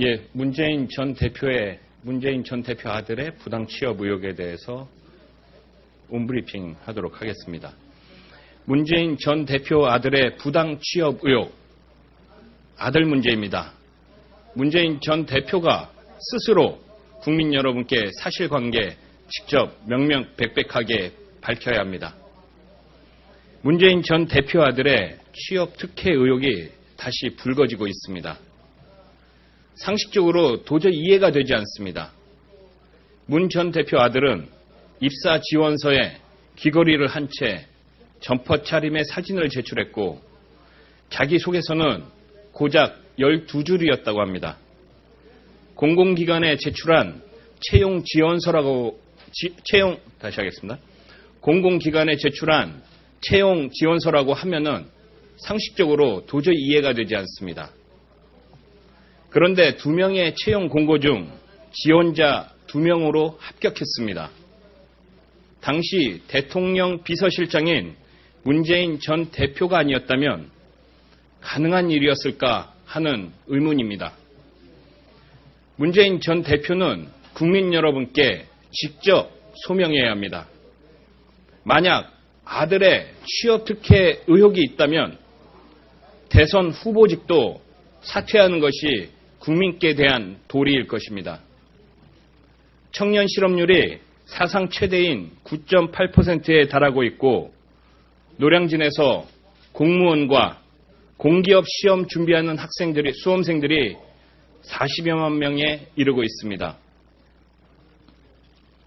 예, 문재인 전 대표의 문재인 전 대표 아들의 부당 취업 의혹에 대해서 온브리핑 하도록 하겠습니다. 문재인 전 대표 아들의 부당 취업 의혹 아들 문제입니다. 문재인 전 대표가 스스로 국민 여러분께 사실관계 직접 명명백백하게 밝혀야 합니다. 문재인 전 대표 아들의 취업 특혜 의혹이 다시 불거지고 있습니다. 상식적으로 도저히 이해가 되지 않습니다. 문 전 대표 아들은 입사 지원서에 귀걸이를 한 채 점퍼 차림의 사진을 제출했고 자기소개서는 고작 12줄이었다고 합니다. 공공기관에 제출한 채용 지원서라고 지, 채용 다시 하겠습니다. 공공기관에 제출한 채용 지원서라고 하면은 상식적으로 도저히 이해가 되지 않습니다. 그런데 두 명의 채용 공고 중 지원자 두 명으로 합격했습니다. 당시 대통령 비서실장인 문재인 전 대표가 아니었다면 가능한 일이었을까 하는 의문입니다. 문재인 전 대표는 국민 여러분께 직접 소명해야 합니다. 만약 아들의 취업 특혜 의혹이 있다면 대선 후보직도 사퇴하는 것이 국민께 대한 도리일 것입니다. 청년 실업률이 사상 최대인 9.8%에 달하고 있고 노량진에서 공무원과 공기업 시험 준비하는 학생들이 수험생들이 40여만 명에 이르고 있습니다.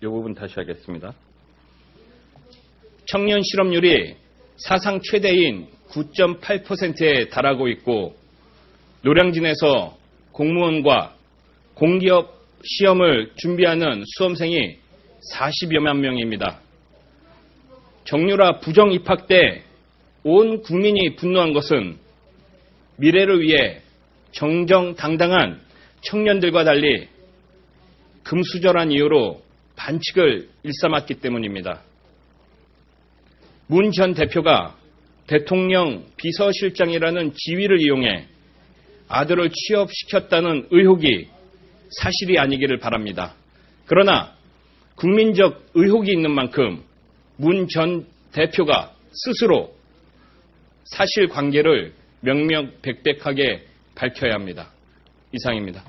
이 부분 다시 하겠습니다. 청년 실업률이 사상 최대인 9.8%에 달하고 있고 노량진에서 공무원과 공기업 시험을 준비하는 수험생이 40여만 명입니다. 정유라 부정 입학 때 온 국민이 분노한 것은 미래를 위해 정정당당한 청년들과 달리 금수저란 이유로 반칙을 일삼았기 때문입니다. 문 전 대표가 대통령 비서실장이라는 지위를 이용해 아들을 취업시켰다는 의혹이 사실이 아니기를 바랍니다. 그러나 국민적 의혹이 있는 만큼 문 전 대표가 스스로 사실 관계를 명명백백하게 밝혀야 합니다. 이상입니다.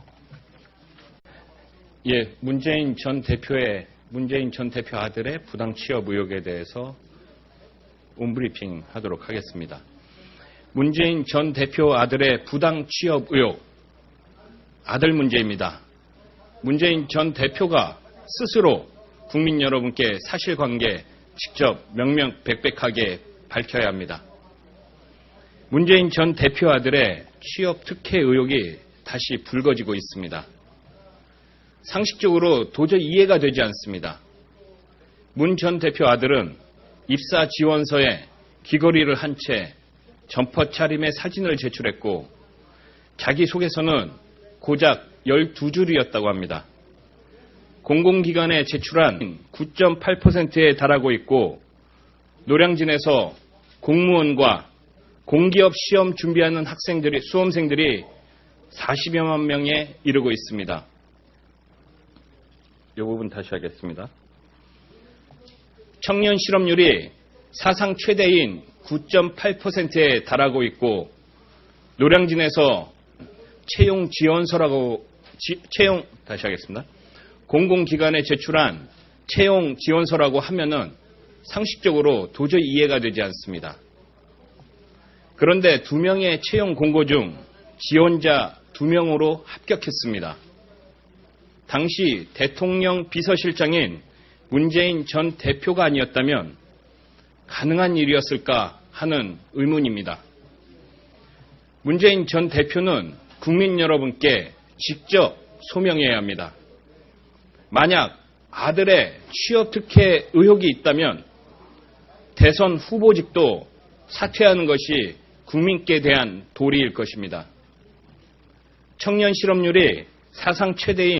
예, 문재인 전 대표의 문재인 전 대표 아들의 부당 취업 의혹에 대해서 온브리핑 하도록 하겠습니다. 문재인 전 대표 아들의 부당 취업 의혹 아들 문제입니다. 문재인 전 대표가 스스로 국민 여러분께 사실관계 직접 명명백백하게 밝혀야 합니다. 문재인 전 대표 아들의 취업 특혜 의혹이 다시 불거지고 있습니다. 상식적으로 도저히 이해가 되지 않습니다. 문 전 대표 아들은 입사 지원서에 귀걸이를 한 채 점퍼 차림의 사진을 제출했고 자기소개서는 고작 12줄이었다고 합니다. 공공기관에 제출한 9.8%에 달하고 있고 노량진에서 공무원과 공기업 시험 준비하는 학생들이 수험생들이 40여만 명에 이르고 있습니다. 이 부분 다시 하겠습니다. 청년 실업률이 사상 최대인 9.8%에 달하고 있고 노량진에서 채용 지원서라고 지, 채용 다시 하겠습니다. 공공기관에 제출한 채용 지원서라고 하면은 상식적으로 도저히 이해가 되지 않습니다. 그런데 두 명의 채용 공고 중 지원자 두 명으로 합격했습니다. 당시 대통령 비서실장인 문재인 전 대표가 아니었다면 가능한 일이었을까 하는 의문입니다. 문재인 전 대표는 국민 여러분께 직접 소명해야 합니다. 만약 아들의 취업 특혜 의혹이 있다면 대선 후보직도 사퇴하는 것이 국민께 대한 도리일 것입니다. 청년 실업률이 사상 최대인